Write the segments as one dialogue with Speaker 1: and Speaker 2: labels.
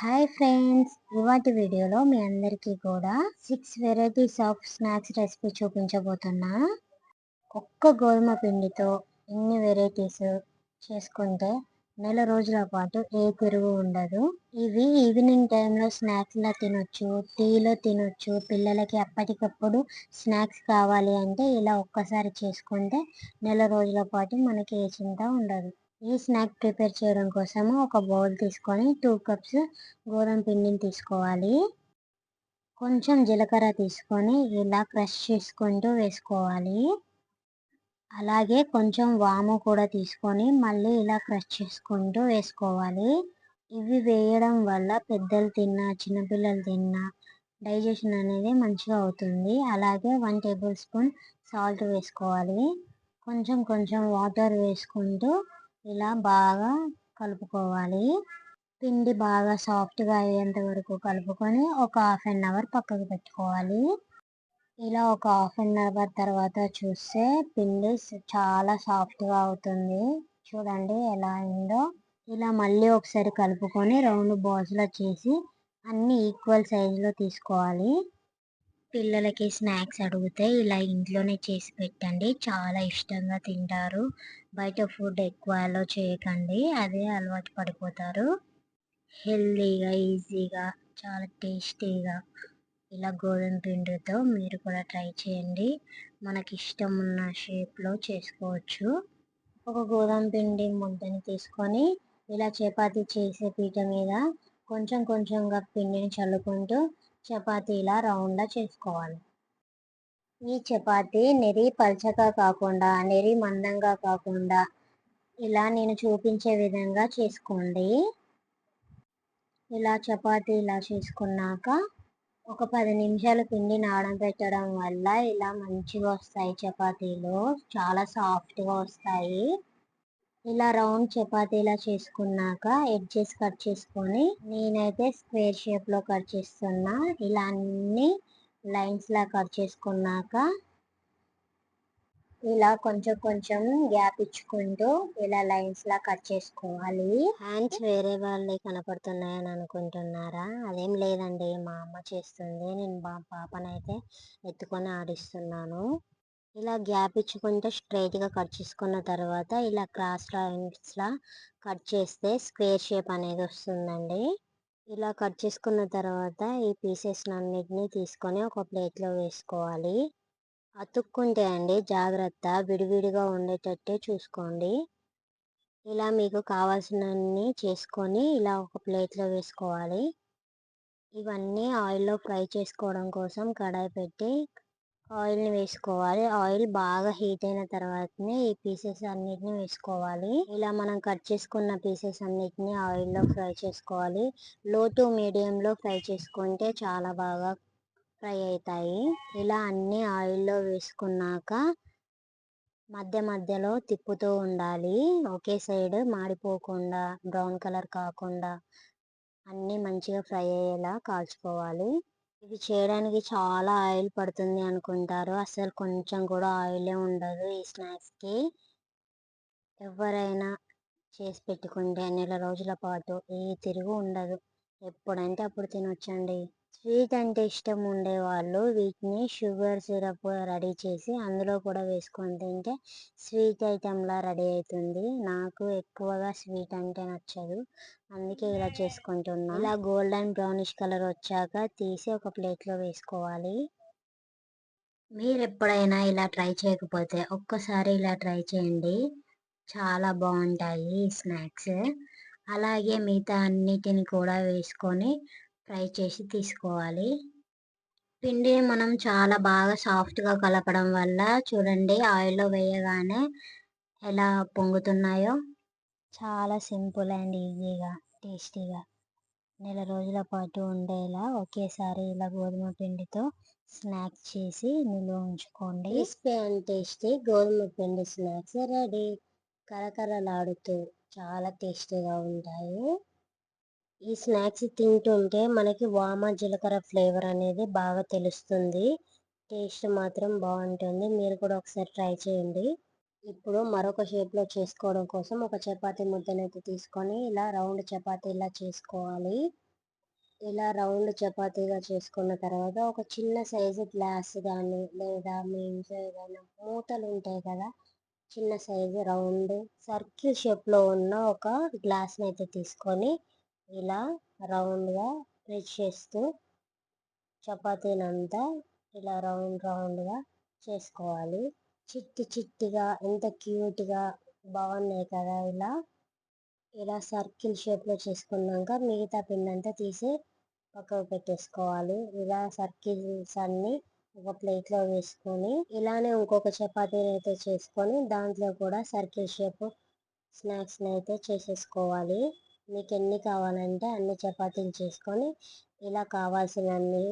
Speaker 1: Hi friends ఇవాటి వీడియోలో మీ అందరికీ కూడా six varieties of snacks recipe చూపించబోతున్నా. ఒక్క గోధుమ పిండితో ఎన్ని వెరైటీస్ చేసుకుంటే నెల రోజుల పాటు ఏ తిరుగు ఉండదు. ఇవి ఈవినింగ్ టైంలో స్నాక్స్లో తినొచ్చు టీలో తినొచ్చు. పిల్లలకి అప్పటికప్పుడు స్నాక్స్ కావాలి అంటే ఇలా ఒక్కసారి చేసుకుంటే నెల రోజుల పాటు మనకి ఏ చింత ఉండదు. ఈ స్నాక్ ప్రిపేర్ చేయడం కోసము ఒక బౌల్ తీసుకొని టూ కప్స్ గోధుమ పిండిని తీసుకోవాలి. కొంచెం జీలకర్ర తీసుకొని ఇలా క్రష్ చేసుకుంటూ వేసుకోవాలి. అలాగే కొంచెం వాము కూడా తీసుకొని మళ్ళీ ఇలా క్రష్ చేసుకుంటూ వేసుకోవాలి. ఇవి వేయడం వల్ల పెద్దలు తిన్నా చిన్నపిల్లలు తిన్నా డైజెషన్ అనేది మంచిగా అవుతుంది. అలాగే వన్ టేబుల్ స్పూన్ సాల్ట్ వేసుకోవాలి. కొంచెం కొంచెం వాటర్ వేసుకుంటూ ఇలా బాగా కలుపుకోవాలి. పిండి బాగా సాఫ్ట్గా అయ్యేంత వరకు కలుపుకొని ఒక హాఫ్ అన్ అవర్ పక్కకు పెట్టుకోవాలి. ఇలా ఒక హాఫ్ అన్ అవర్ తర్వాత చూస్తే పిండి చాలా సాఫ్ట్గా అవుతుంది. చూడండి ఎలా అయిందో. ఇలా మళ్ళీ ఒకసారి కలుపుకొని రౌండ్ బాల్స్లో చేసి అన్ని ఈక్వల్ సైజులో తీసుకోవాలి. పిల్లలకి స్నాక్స్ అడిగితే ఇలా ఇంట్లోనే చేసి పెట్టండి. చాలా ఇష్టంగా తింటారు. బయట ఫుడ్ ఎక్కువ అలో చేయకండి. అదే అలవాటు పడిపోతారు. హెల్దీగా ఈజీగా చాలా టేస్టీగా ఇలా గోధుమ పిండితో మీరు కూడా ట్రై చేయండి. మనకి ఇష్టం ఉన్న షేప్లో చేసుకోవచ్చు. ఒక గోధుమ పిండి ముద్దని తీసుకొని ఇలా చపాతీ చేసే పీట మీద కొంచెం కొంచెంగా పిండిని చల్లుకుంటూ చపాతీలా ఇలా రౌండ్గా చేసుకోవాలి. ఈ చపాతి నెరి పల్చగా కాకుండా నెరి మందంగా కాకుండా ఇలా నేను చూపించే విధంగా చేసుకోండి. ఇలా చపాతి ఇలా చేసుకున్నాక ఒక పది నిమిషాలు పిండి నాడం పెట్టడం వల్ల ఇలా మంచిగా వస్తాయి చపాతీలు. చాలా సాఫ్ట్గా వస్తాయి. ఇలా రౌండ్ చపాతీలా చేసుకున్నాక ఎడ్జెస్ కట్ చేసుకొని నేనైతే స్క్వేర్ షేప్లో కట్ చేస్తున్నా. ఇలా అన్ని లైన్స్లా కట్ చేసుకున్నాక ఇలా కొంచెం కొంచెం గ్యాప్ ఇచ్చుకుంటూ ఇలా లైన్స్లా కట్ చేసుకోవాలి. హ్యాండ్స్ వేరే వాళ్ళే కనపడుతున్నాయని అనుకుంటున్నారా? అదేం లేదండి. మా అమ్మ చేస్తుంది. నేను మా పాపనైతే ఎత్తుకొని ఆడిస్తున్నాను. ఇలా గ్యాప్ ఇచ్చుకుంటే స్ట్రైట్గా కట్ చేసుకున్న తర్వాత ఇలా క్రాస్ లైన్స్లా కట్ చేస్తే స్క్వేర్ షేప్ అనేది వస్తుందండి. ఇలా కట్ చేసుకున్న తర్వాత ఈ పీసెస్ అన్నిటినీ తీసుకొని ఒక ప్లేట్లో వేసుకోవాలి. అతుక్కుంటే అండి జాగ్రత్త విడివిడిగా ఉండేటట్టే చూసుకోండి. ఇలా మీకు కావాల్సినన్ని చేసుకొని ఇలా ఒక ప్లేట్లో వేసుకోవాలి. ఇవన్నీ ఆయిల్లో ఫ్రై చేసుకోవడం కోసం కడాయి పెట్టి ఆయిల్ని వేసుకోవాలి. ఆయిల్ బాగా హీట్ అయిన తర్వాతనే ఈ పీసెస్ అన్నిటిని వేసుకోవాలి. ఇలా మనం కట్ చేసుకున్న పీసెస్ అన్నిటిని ఆయిల్లో ఫ్రై చేసుకోవాలి. లో టు మీడియంలో ఫ్రై చేసుకుంటే చాలా బాగా ఫ్రై అవుతాయి. ఇలా అన్నీ ఆయిల్లో వేసుకున్నాక మధ్య మధ్యలో తిప్పుతూ ఉండాలి. ఒకే సైడ్ మాడిపోకుండా బ్రౌన్ కలర్ కాకుండా అన్నీ మంచిగా ఫ్రై అయ్యేలా కాల్చుకోవాలి. ఇది చేయడానికి చాలా ఆయిల్ పడుతుంది అనుకుంటారు. అసలు కొంచెం కూడా ఆయిలే ఉండదు ఈ స్నాక్స్కి. ఎవరైనా చేసి పెట్టుకుంటే నెల రోజుల పాటు. ఏ తిరుగు ఉండదు. ఎప్పుడంటే అప్పుడు తినొచ్చండి. స్వీట్ అంటే ఇష్టం ఉండేవాళ్ళు. వీటిని షుగర్ సిరప్ రెడీ చేసి అందులో కూడా వేసుకొని తింటే స్వీట్ ఐటెంలా రెడీ అవుతుంది నాకు ఎక్కువగా స్వీట్ అంటే నచ్చదు. అందుకే ఇలా చేసుకుంటున్నా. ఇలా గోల్డెన్ బ్రౌనిష్ కలర్ వచ్చాక తీసి ఒక ప్లేట్లో వేసుకోవాలి. మీరు ఎప్పుడైనా ఇలా ట్రై చేయకపోతే ఒక్కసారి ఇలా ట్రై చేయండి. చాలా బాగుంటాయి ఈ స్నాక్స్. అలాగే మిగతా అన్నిటిని కూడా వేసుకొని ఫ్రై చేసి తీసుకోవాలి. పిండిని మనం చాలా బాగా సాఫ్ట్గా కలపడం వల్ల చూడండి ఆయిల్లో వేయగానే ఎలా పొంగుతున్నాయో చాలా సింపుల్ అండ్ ఈజీగా టేస్టీగా నెల రోజుల పాటు ఉండేలా ఒకేసారి ఇలా గోధుమ పిండితో స్నాక్స్ చేసి నిల్వ ఉంచుకోండి. క్రిస్పీ అండ్ టేస్టీ గోధుమ పిండి స్నాక్స్ రెడీ. కరకరలాడుతూ చాలా టేస్టీగా ఉంటాయి. ఈ స్నాక్స్ తింటుంటే మనకి వామ జీలకర్ర ఫ్లేవర్ అనేది బాగా తెలుస్తుంది. టేస్ట్ మాత్రం బాగుంటుంది. మీరు కూడా ఒకసారి ట్రై చేయండి. ఇప్పుడు మరొక షేప్లో చేసుకోవడం కోసం ఒక చపాతీ ముద్దనైతే తీసుకొని ఇలా రౌండ్ చపాతీ ఇలా చేసుకోవాలి. ఇలా రౌండ్ చపాతీగా చేసుకున్న తర్వాత ఒక చిన్న సైజు గ్లాస్ కానీ లేదా మీ ఇంట్లో ఏదైనా మూతలు ఉంటాయి కదా చిన్న సైజు రౌండ్ సర్కిల్ షేప్లో ఉన్న ఒక గ్లాస్ని అయితే తీసుకొని ఇలా రౌండ్గా ప్రెస్ చేస్తూ చపాతీనంతా ఇలా రౌండ్ రౌండ్గా చేసుకోవాలి. చిట్టి చిట్టిగా ఎంత క్యూట్గా బాగున్నాయి కదా ఇలా ఇలా సర్కిల్ షేప్లో చేసుకున్నాక మిగతా పిండి అంతా తీసి పక్కకు పెట్టేసుకోవాలి. ఇలా సర్కిల్స్ అన్ని ఒక ప్లేట్లో వేసుకొని ఇలానే ఇంకొక చపాతీని అయితే చేసుకొని దాంట్లో కూడా సర్కిల్ షేప్ స్నాక్స్ని అయితే చేసేసుకోవాలి. మీకు ఎన్ని కావాలంటే అన్ని చపాతీలు చేసుకొని ఇలా కావాల్సినన్ని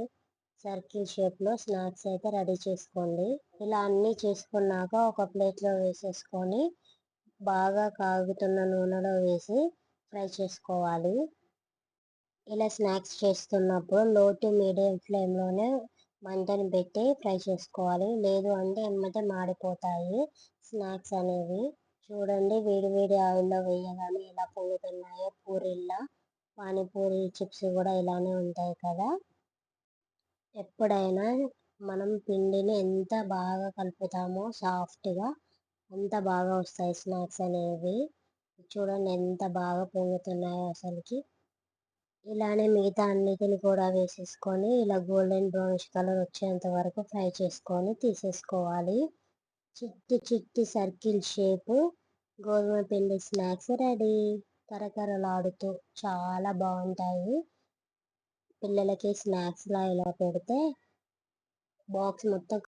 Speaker 1: సర్కిల్ షేప్లో స్నాక్స్ అయితే రెడీ చేసుకోండి. ఇలా అన్నీ చేసుకున్నాక ఒక ప్లేట్లో వేసేసుకొని బాగా కాగుతున్న నూనెలో వేసి ఫ్రై చేసుకోవాలి. ఇలా స్నాక్స్ చేస్తున్నప్పుడు లో టు మీడియం ఫ్లేమ్లోనే మంటను పెట్టి ఫ్రై చేసుకోవాలి. లేదు అంటే ఎమ్మటే మాడిపోతాయి స్నాక్స్ అనేవి. చూడండి వేడి వేడి ఆయిల్లో వేయగానే ఎలా పొంగుతున్నాయో. పూరీల్లో పానీపూరి చిప్స్ కూడా ఇలానే ఉంటాయి కదా. ఎప్పుడైనా మనం పిండిని ఎంత బాగా కలుపుతామో సాఫ్ట్గా అంత బాగా వస్తాయి స్నాక్స్ అనేవి. చూడండి ఎంత బాగా పొంగుతున్నాయో అసలుకి. ఇలానే మిగతా అన్నిటిని కూడా వేసేసుకొని ఇలా గోల్డెన్ బ్రౌనిష్ కలర్ వచ్చేంత వరకు ఫ్రై చేసుకొని తీసేసుకోవాలి. చిట్టి చిట్టి సర్కిల్ షేప్ గోధుమ పిండి స్నాక్స్ రెడీ. కరకరలాడుతూ చాలా బాగుంటాయి. పిల్లలకి స్నాక్స్లా ఇలా పెడితే బాక్స్ మొత్తం